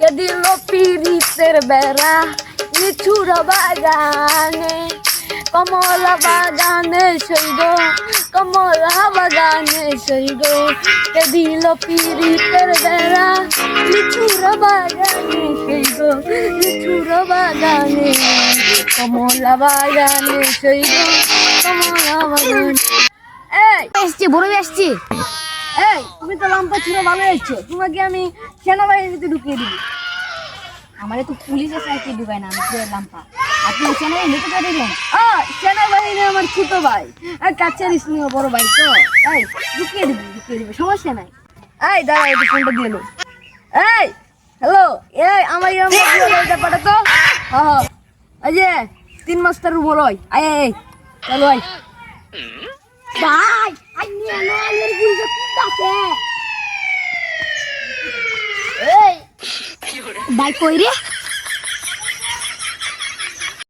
কে দিল পিরিতের বেড়া লিচুর বাগানে, কমলা বাগানে সইগ, কমলা বাগানে সইগ, কে দিল পিরিতের বেড়া লিচুর বাগানে সইগ লিচুর বাগানে, কমলা বাগানে সইগ, কমলা বাগানে। এই, এসছি, বড় এসছি। তো লম্বা ছিল ভালো হয়েছে। তোমাকে আমি সেনাবাহিনীতে ঢুকিয়ে দিবি। আমার তো পুলিশের সাইকেল ঢুকায় না আমি পুরো লাম্পা। আপনি আ সেনাবাহিনী আমার ছোট ভাই। আর কাছের স্নেহ বড় ভাই তো। তাই ঢুকিয়ে দিবি ঢুকিয়ে দিবি সমস্যা নাই। এই দাঁড়া এই ফোনটা দিয়ে এই হ্যালো এই আমার এরকম পাঠাতো হ্যাঁ এই যে তিন মাস্টার বলো আয় আয় চলো আয়। ভাই আমার পুলিশে কুটাছে ভাই কই রে